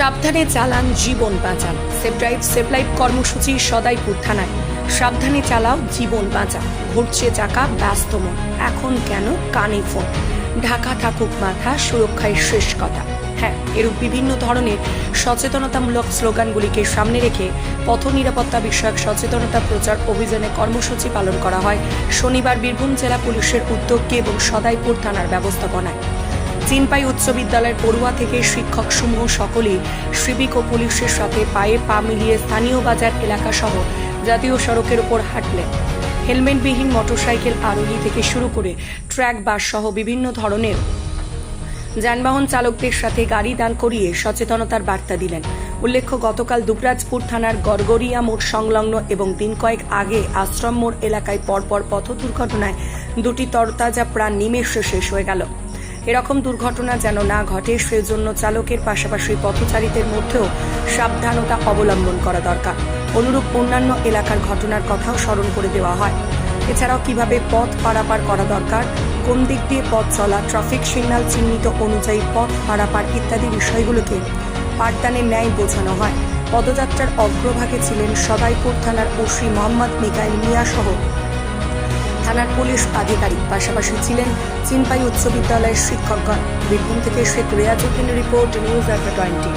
সাবধানে চালান জীবন বাঁচান। সেফ ড্রাইভ সেফ লাইফ কর্মসূচি সদাইপুর থানায়। সাবধানে চালাও জীবন বাঁচাও ঘুরছে চাকা, ব্যস্ত মন। এখন কেন? কানে ফোন। ঢাকা থাকুক মাথা, সুরক্ষায় শেষ কথা। হ্যাঁ এরূপ বিভিন্ন ধরনের সচেতনতামূলক স্লোগানগুলিকে সামনে রেখে পথ নিরাপত্তা বিষয়ক সচেতনতা প্রচার অভিযানে কর্মসূচি পালন করা হয়। শনিবার বীরভূম জেলা পুলিশের উদ্যোগে এবং সদাইপুর থানার ব্যবস্থাপনায়। চিনপাই উচ্চ বিদ্যালয়ের পড়ুয়া থেকে শিক্ষক সমূহ সকলেই সিভিক ও পুলিশের সাথে পায়ে পা মিলিয়ে স্থানীয় বাজার এলাকা সহ জাতীয় সড়কের উপর হাঁটলেন। হেলমেটবিহীন মোটরসাইকেল আরোহী থেকে শুরু করে ট্র্যাক, বাস সহ বিভিন্ন ধরনের যানবাহন চালকদের সাথে গাড়ি দান করিয়ে সচেতনতার বার্তা দিলেন। উল্লেখ্য, গতকাল দুবরাজপুর থানার গড়গড়িয়া মোড় সংলগ্ন এবং দিন কয়েক আগে আশ্রম মোড় এলাকায় পরপর পথ দুর্ঘটনায় দুটি তরতাজা প্রাণ নিমেষে শেষ হয়ে গেল। এরকম দুর্ঘটনা যেন না ঘটে, সেজন্য চালকের পাশাপাশি পথচারীদের মধ্যেও সাবধানতা অবলম্বন করা দরকার। অনুরূপ অন্যান্য এলাকার ঘটনার কথাও স্মরণ করে দেওয়া হয়। এছাড়াও কীভাবে পথ পারাপার করা দরকার, কোন দিক দিয়ে পথ চলা, ট্রাফিক সিগন্যাল চিহ্নিত অনুযায়ী পথ পারাপার ইত্যাদি বিষয়গুলোকে পাঠদানের ন্যায় বোঝানো হয়। পদযাত্রার অগ্রভাগে ছিলেন সদাইপুর থানার ওসি মোহাম্মদ মিকাইল মিয়া সহ থানার পুলিশ আধিকারিক পাশাপাশি ছিলেন চিনপাই উচ্চ বিদ্যালয়ের শিক্ষকগণ। বীরভূম থেকে Sheikh Reyazuddin report news at twenty.